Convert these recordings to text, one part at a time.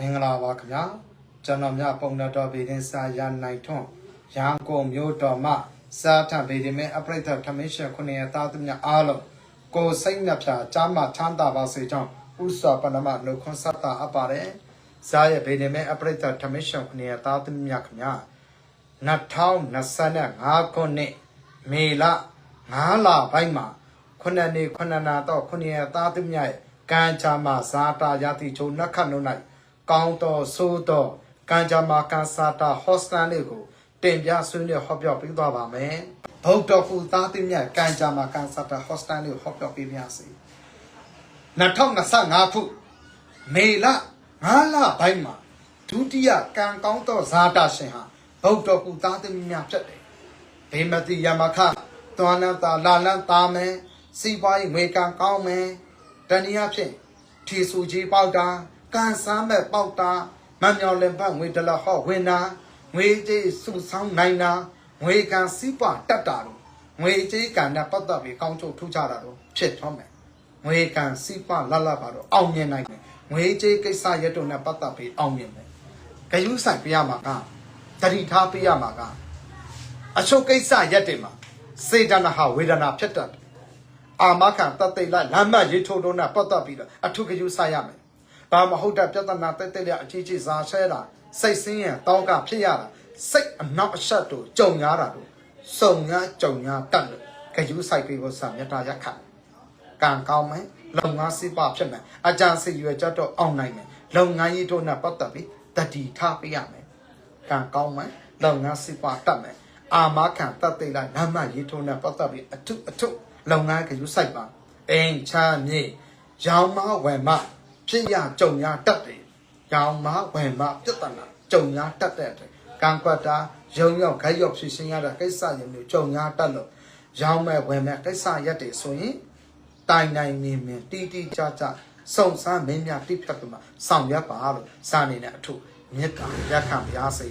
မင်္ဂလာပါခင်ဗျာကျွန်တော်မြပုံတော်တော်ဗေဒင်စာရနိုင်ထွန်းရန်ကုန်မြို့တော်မှစာထဗေဒင်မဲအပရိသတ်ထမင်းရှင်ခုနှစ်ရသားသူများအားလုံးကိုယ်စိတ်နှပြကြားမှချမ်းသာပါစေကြောင်းဥစွာပဏမနှုတ်ခွန်းဆက်တာအပ်ပါတယ်ဇာရဲ့ဗေဒင်မဲအပရိသတ်ထမင်းရှင်ခုနှစ်ရသားသူများခင်ဗျာ2025ခုနှစ်မေလ9လပိုင်းမှာခုနှစ်နေခုနှစ်နာတော့ခုနှစ်ရသားသူများရဲ့ကံချာမှာဇာတာယတိချုံနှက်ခတ်နှုတ်၌ ကောင်းတော်ဆိုးတော်ကံကြမ္မာကန်စာတာဟော့စတန်လေးကိုတင်ပြဆွေးနွေးဟောပြောပေးသွားပါမယ်။ဘုဒ္ဓဖူသားသိမြတ်ကံကြမ္မာကန်စာတာဟော့စတန်လေးကိုဟောပြောပေးပါစေ။2025ခုမေလ9လပိုင်းမှာဒုတိယကံကောင်းသောဇာတာရှင်ဟာဘုဒ္ဓဖူသားသိမြတ်ဖြစ်တယ်။ဘေမတိယမခသွားနတာလာလန်သားမယ်စီပွားရေးငွေကံကောင်းမယ်တဏှာဖြင့်ထီဆူကြီးပေါက်တာ ကန်ဆမ်းမဲ့ပေါက်တာမမြောင်လင်ပတ်ငွေဒလဟော့ဝင်တာငွေကြေးစုဆောင်းနိုင်တာငွေကန်စီးပွားတက်တာတို့ငွေကြေးကန်နဲ့ပတ်သက်ပြီးကောင်းကျိုးထူးခြားတာတို့ဖြစ်သွားမယ်ငွေကန်စီးပွားလတ်လတ်ပါတော့အောင်မြင်နိုင်တယ်ငွေကြေးကိစ္စရက်တို့နဲ့ပတ်သက်ပြီးအောင်မြင်တယ်ဂယုဆိုင်ပြရမှာကတတိထားပြရမှာကအချုပ်ကိစ္စရက်တွေမှာစေတနာဟာဝေဒနာဖြစ်တတ်တယ်အာမခံတတ်သိလိုက်လမ်းမရေးထိုးတော့နဲ့ပတ်သက်ပြီးတော့အထုကယူဆိုင်ရမယ်။ ဘာမဟုတ်တဲ့ပြဿနာတက်တက်ရအကြီးကြီးစားဆဲတာစိတ်ဆင်းရဲတောင်းကဖြစ်ရတာစိတ်အနောက်အဆက်တို့ကြုံရတာတို့စုံရကြုံရတတ်လို့ကယူဆိုင်ပြီးကိုစမြတ်တာရက်ခတ်ကံကောင်းမယ်လုံငန်းစိပဖြစ်မယ်အကြံစီရွယ်ကြတော့အောင်နိုင်မယ်လုံငန်းရေးတို့နဲ့ပတ်သက်ပြီးတတိထားပေးရမယ်ကံကောင်းမယ်လုံငန်းစိပတတ်မယ်အာမခံတတ်သိလိုက်လမ်းမရေးထိုးနဲ့ပတ်သက်ပြီးအထုအထုလုပ်ငန်းကယူဆိုင်ပါအိမ်ချမ်းမြေရောင်မဝယ်မ ဖြစ်ရကြုံရတတ်တယ်ရောင်မဝယ်မပြဿနာကြုံရတတ်တဲ့အတွက်ကံကွက်တာရုံရောက်ခိုက်ရောက်ဖြစ်ရှင်းရတဲ့ကိစ္စရမျိုးကြုံရတတ်လို့ရောင်မဲ့ဝယ်မဲ့ကိစ္စရက်တွေဆိုရင်တိုင်တိုင်မြင်မြင်တီးတီးကြကြစုံစမ်းမင်းများတိဖြတ်ပြီးမှဆောင်ရွက်ပါလို့စာနေတဲ့အထုမေတ္တာရက်ခံပါစေ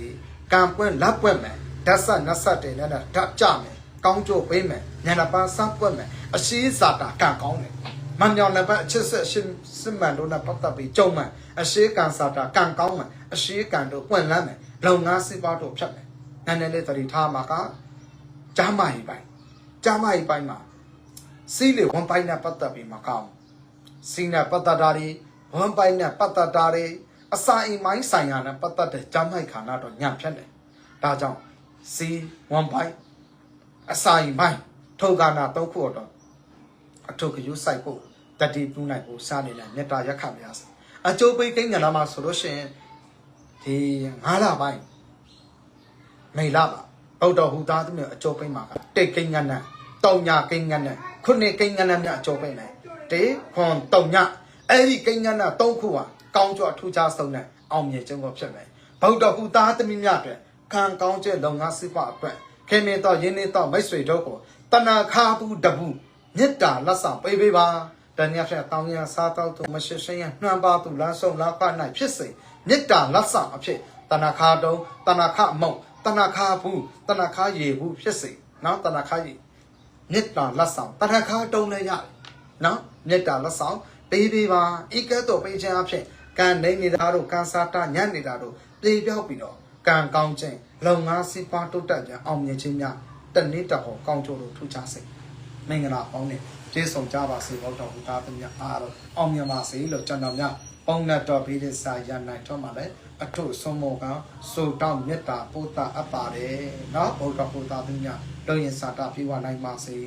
ကံပွင့်လက်ပွင့်မယ်ဓာတ်ဆက်နတ်ဆက်တွေနဲ့ဓာတ်ကြမယ်ကောင်းကျိုးပေးမယ်ညနေပန်းစပ်ပွက်မယ်အရှိစာတာကံကောင်းတယ် မညောင်လည်းပဲအချစ်ဆက်ရှင်းစစ်မှန်လို့နဲ့ပတ်သက်ပြီးကြုံမယ်အရှိကံစာတာကံကောင်းမယ်အရှိကံတို့ပွင့်လန်းမယ်လုံငန်းစိပါတို့ဖြတ်မယ်နည်းနည်းလေးသတိထားမှာကကြားမကြီးပိုင်းကြားမကြီးပိုင်းမှာစီးလေဝန်ပိုင်းနဲ့ပတ်သက်ပြီးမကောင်းစီးနဲ့ပတ်သက်တာတွေဝန်ပိုင်းနဲ့ပတ်သက်တာတွေအစာအိမ်မိုင်းဆိုင်ရာနဲ့ပတ်သက်တဲ့ကြားမိုက်ခါနာတော့ညံ့ဖြတ်တယ်ဒါကြောင့်စီးဝန်ပိုင်းအစာရင်ပိုင်းထုတ်ကနာသုံးခုတော့ အထုကယူဆိုင်ဖို့တတိပြုနိုင်ဖို့စားနေတယ်မေတ္တာရက်ခမရစေအကျိုးပေးကိန်းကဏ္ဍမှာဆိုလို့ရှိရင်ဒီ9လပိုင်းမိလပါဗုဒ္ဓဟူသားသူမျိုးအကျိုးပေးမှာကတိတ်ကိန်းကဏ္ဍတောင်ညာကိန်းကဏ္ဍခုနှစ်ကိန်းကဏ္ဍမြအကျိုးပေးနိုင်တေခွန်တောင်ညာအဲ့ဒီကိန်းကဏ္ဍသုံးခုဟာကောင်းကျိုးအထူးခြားဆုံးနဲ့အောင်မြင်ခြင်းကိုဖြစ်မယ်ဗုဒ္ဓဟူသားသမီးများအတွက်ခံကောင်းကျလုပ်ငန်းစိပအတွက်ခင်မင်းတော့ရင်းနေတော့မိတ်ဆွေတို့ကိုတဏခါဘူးတဘူး မေတ္တာလက်ဆောင်ပေးပေးပါတဏှာဖြင့်တောင်းရစားတော့သူမရှိရှင်းရနှမ်းပါသူလမ်းဆုံးလားပါနိုင်ဖြစ်စေမေတ္တာလက်ဆောင်အဖြစ်တဏခါတုံးတဏခမုံတဏခါဘူးတဏခါရေဘူးဖြစ်စေနော်တဏခါရေမေတ္တာလက်ဆောင်တဏခါတုံးလည်းရတယ်နော်မေတ္တာလက်ဆောင်ပေးပေးပါဤကဲ့သို့ပေးခြင်းအဖြစ်ကံနေနေတာတို့ကံစားတာညံ့နေတာတို့ပြေပြောက်ပြီးတော့ကံကောင်းခြင်းလုံငန်းစီပါတုတ်တက်ခြင်းအောင်မြင်ခြင်းများတနေ့တဟောကောင်းကျိုးတို့ထူးခြားစေ မင်္ဂလာပေါင်းနဲ့ပြည့်စုံကြပါစေဘုဒ္ဓဟူသားသမ ्या အားလုံးအောင်မြင်ပါစေလို့ကျွန်တော်များပုံနတ်တော်ဘိဒိစာရနိုင်တော့မှာလေအထုဆုံးမောကစုတောင်းမေတ္တာပို့တာအပ်ပါတယ်နော်ဘုဒ္ဓဟူသားသမ ्या လုံရင်စာတာပြေဝနိုင်ပါစေ